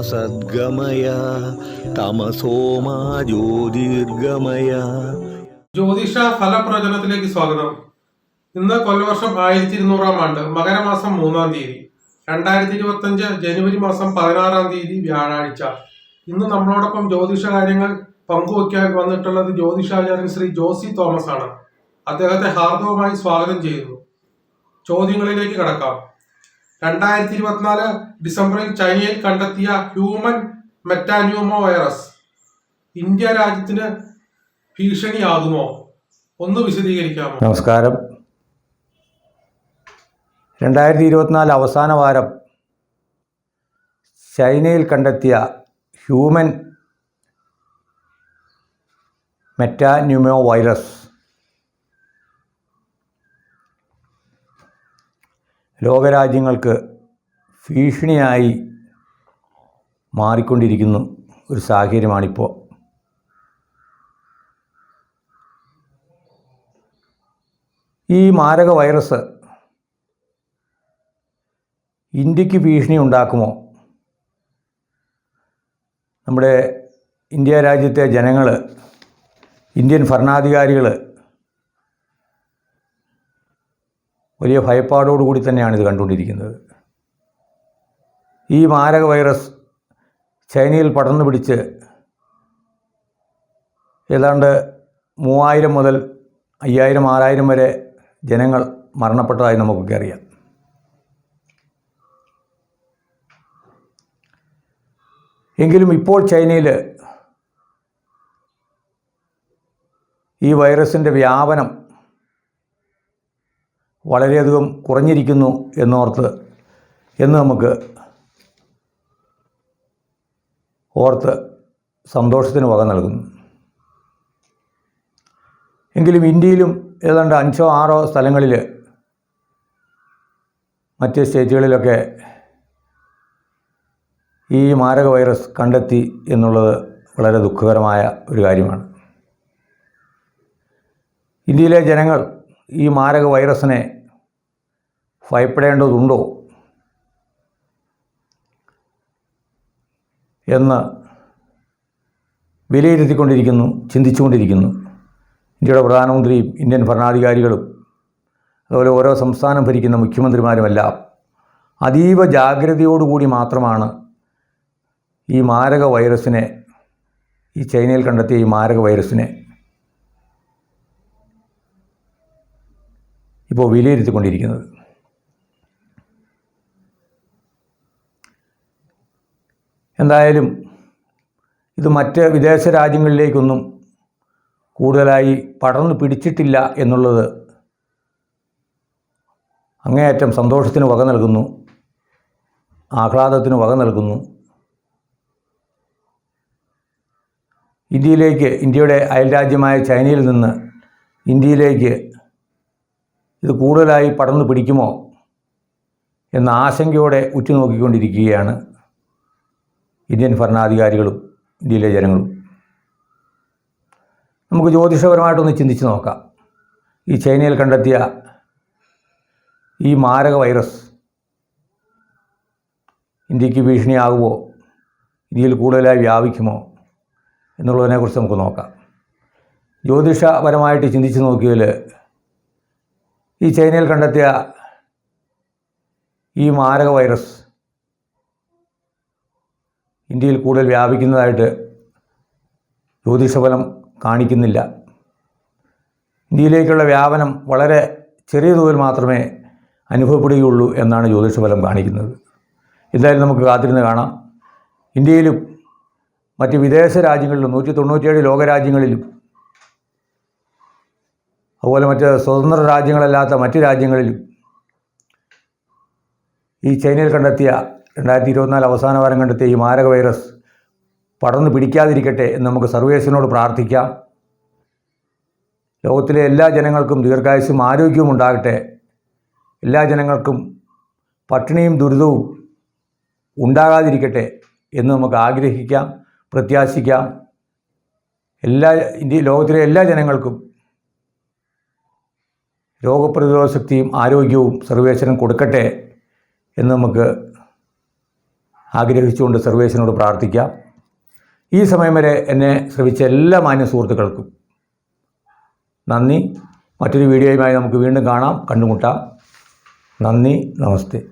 സദ്ഗമയ തമസോമാ ജ്യോതിർഗമയ. ജ്യോതിഷ ഫലപ്രവചനത്തിലേക്ക് സ്വാഗതം. ഇന്ന് കൊല്ലവർഷം ആയിരത്തി ഇരുന്നൂറാം ആണ്ട് മകരമാസം മൂന്നാം തീയതി. രണ്ടായിരത്തി ഇരുപത്തി അഞ്ച് ജനുവരി മാസം പതിനാറാം തീയതി വ്യാഴാഴ്ച. ഇന്ന് നമ്മളോടൊപ്പം ജ്യോതിഷ കാര്യങ്ങൾ പങ്കുവയ്ക്കാൻ വന്നിട്ടുള്ളത് ജ്യോതിഷാചാര്യൻ ശ്രീ ജോസി തോമസ് ആണ് അദ്ദേഹത്തെ ഹാർദവമായി സ്വാഗതം ചെയ്യുന്നു. ചോദ്യങ്ങളിലേക്ക് കടക്കാം. രണ്ടായിരത്തി ഇരുപത്തിനാല് ഡിസംബറിൽ ചൈനയിൽ കണ്ടെത്തിയ ഹ്യൂമൻ മെറ്റാന്യൂമോ വൈറസ് ഇന്ത്യ രാജ്യത്തിന് ഭീഷണിയാകുമോ? ഒന്ന് വിശദീകരിക്കാമോ? നമസ്കാരം. രണ്ടായിരത്തി ഇരുപത്തിനാല് അവസാന വാരം ചൈനയിൽ കണ്ടെത്തിയ ഹ്യൂമൻ മെറ്റാന്യൂമോ വൈറസ് ലോകരാജ്യങ്ങൾക്ക് ഭീഷണിയായി മാറിക്കൊണ്ടിരിക്കുന്നു ഒരു സാഹചര്യമാണിപ്പോൾ. ഈ മാരക വൈറസ് ഇന്ത്യയ്ക്ക് ഭീഷണി ഉണ്ടാക്കുമോ? നമ്മുടെ ഇന്ത്യ രാജ്യത്തെ ജനങ്ങൾ ഇന്ത്യൻ ഭരണാധികാരികൾ വലിയ ഭയപ്പാടോടുകൂടി തന്നെയാണ് ഇത് കണ്ടുകൊണ്ടിരിക്കുന്നത്. ഈ മാരക വൈറസ് ചൈനയിൽ പടർന്നു പിടിച്ച് ഏതാണ്ട് മൂവായിരം മുതൽ അയ്യായിരം ആറായിരം വരെ ജനങ്ങൾ മരണപ്പെട്ടതായി നമുക്കൊക്കെ അറിയാം. എങ്കിലും ഇപ്പോൾ ചൈനയിൽ ഈ വൈറസിന്റെ വ്യാപനം വളരെയധികം കുറഞ്ഞിരിക്കുന്നു എന്നോർത്ത് എന്ന് നമുക്ക് ഓർത്ത് സന്തോഷത്തിന് വക നൽകുന്നു. എങ്കിലും ഇന്ത്യയിലും ഏതാണ്ട് അഞ്ചോ ആറോ സ്ഥലങ്ങളിൽ മറ്റ് സ്റ്റേറ്റുകളിലൊക്കെ ഈ മാരക വൈറസ് കണ്ടെത്തി എന്നുള്ളത് വളരെ ദുഃഖകരമായ ഒരു കാര്യമാണ്. ഇന്ത്യയിലെ ജനങ്ങൾ ഈ മാരക വൈറസിനെ ഭയപ്പെടേണ്ടതുണ്ടോ എന്ന് വിലയിരുത്തിക്കൊണ്ടിരിക്കുന്നു ചിന്തിച്ചുകൊണ്ടിരിക്കുന്നു. ഇന്ത്യയുടെ പ്രധാനമന്ത്രിയും ഇന്ത്യൻ ഭരണാധികാരികളും അതുപോലെ ഓരോ സംസ്ഥാനം ഭരിക്കുന്ന മുഖ്യമന്ത്രിമാരുമെല്ലാം അതീവ ജാഗ്രതയോടുകൂടി മാത്രമാണ് ഈ മാരക വൈറസിനെ ഈ ചൈനയിൽ കണ്ടെത്തിയ ഈ മാരക വൈറസിനെ ഇപ്പോൾ വിലയിരുത്തിക്കൊണ്ടിരിക്കുന്നത്. എന്തായാലും ഇത് മറ്റ് വിദേശ രാജ്യങ്ങളിലേക്കൊന്നും കൂടുതലായി പടർന്നു പിടിച്ചിട്ടില്ല എന്നുള്ളത് അങ്ങേയറ്റം സന്തോഷത്തിന് വക നൽകുന്നു ആഹ്ലാദത്തിന് വക നൽകുന്നു. ഇന്ത്യയിലേക്ക് ഇന്ത്യയുടെ അയൽരാജ്യമായ ചൈനയിൽ നിന്ന് ഇന്ത്യയിലേക്ക് ഇത് കൂടുതലായി പടർന്നു പിടിക്കുമോ എന്ന ആശങ്കയോടെ ഉറ്റുനോക്കിക്കൊണ്ടിരിക്കുകയാണ് ഇന്ത്യൻ ഭരണാധികാരികളും ഇന്ത്യയിലെ ജനങ്ങളും. നമുക്ക് ജ്യോതിഷപരമായിട്ടൊന്ന് ചിന്തിച്ച് നോക്കാം. ഈ ചൈനയിൽ കണ്ടെത്തിയ ഈ മാരക വൈറസ് ഇന്ത്യയ്ക്ക് ഭീഷണിയാകുമോ? ഇന്ത്യയിൽ കൂടുതലായി വ്യാപിക്കുമോ? എന്നുള്ളതിനെക്കുറിച്ച് നമുക്ക് നോക്കാം. ജ്യോതിഷപരമായിട്ട് ചിന്തിച്ച് നോക്കിയാൽ ഈ ചൈനയിൽ കണ്ടെത്തിയ ഈ മാരക വൈറസ് ഇന്ത്യയിൽ കൂടുതൽ വ്യാപിക്കുന്നതായിട്ട് ജ്യോതിഷഫലം കാണിക്കുന്നില്ല. ഇന്ത്യയിലേക്കുള്ള വ്യാപനം വളരെ ചെറിയ തോതിൽ മാത്രമേ അനുഭവപ്പെടുകയുള്ളൂ എന്നാണ് ജ്യോതിഷഫലം കാണിക്കുന്നത്. എന്തായാലും നമുക്ക് കാത്തിരുന്ന് കാണാം. ഇന്ത്യയിലും മറ്റ് വിദേശ രാജ്യങ്ങളിലും നൂറ്റി തൊണ്ണൂറ്റിയേഴ് ലോകരാജ്യങ്ങളിലും അതുപോലെ മറ്റ് സ്വതന്ത്ര രാജ്യങ്ങളല്ലാത്ത മറ്റ് രാജ്യങ്ങളിലും ഈ ചൈനയിൽ കണ്ടെത്തിയ രണ്ടായിരത്തി ഇരുപത്തിനാല് അവസാന വാരം കണ്ടെത്തിയ ഈ മാരക വൈറസ് പടർന്നു പിടിക്കാതിരിക്കട്ടെ എന്ന് നമുക്ക് സർവേസിനോട് പ്രാർത്ഥിക്കാം. ലോകത്തിലെ എല്ലാ ജനങ്ങൾക്കും ദീർഘായുസ്സും ആരോഗ്യവും ഉണ്ടാകട്ടെ. എല്ലാ ജനങ്ങൾക്കും പട്ടിണിയും ദുരിതവും ഉണ്ടാകാതിരിക്കട്ടെ എന്ന് നമുക്ക് ആഗ്രഹിക്കാം പ്രത്യാശിക്കാം. എല്ലാ ഇന്ത്യ ലോകത്തിലെ എല്ലാ ജനങ്ങൾക്കും രോഗപ്രതിരോധ ശക്തിയും ആരോഗ്യവും സർവേശ്വരൻ കൊടുക്കട്ടെ എന്ന് നമുക്ക് ആഗ്രഹിച്ചുകൊണ്ട് സർവേശനോട് പ്രാർത്ഥിക്കാം. ഈ സമയം വരെ എന്നെ ശ്രവിച്ച എല്ലാ മാന്യ സുഹൃത്തുക്കൾക്കും നന്ദി. മറ്റൊരു വീഡിയോയുമായി നമുക്ക് വീണ്ടും കാണാം. കണ്ടുമുട്ടാം. നന്ദി. നമസ്തേ.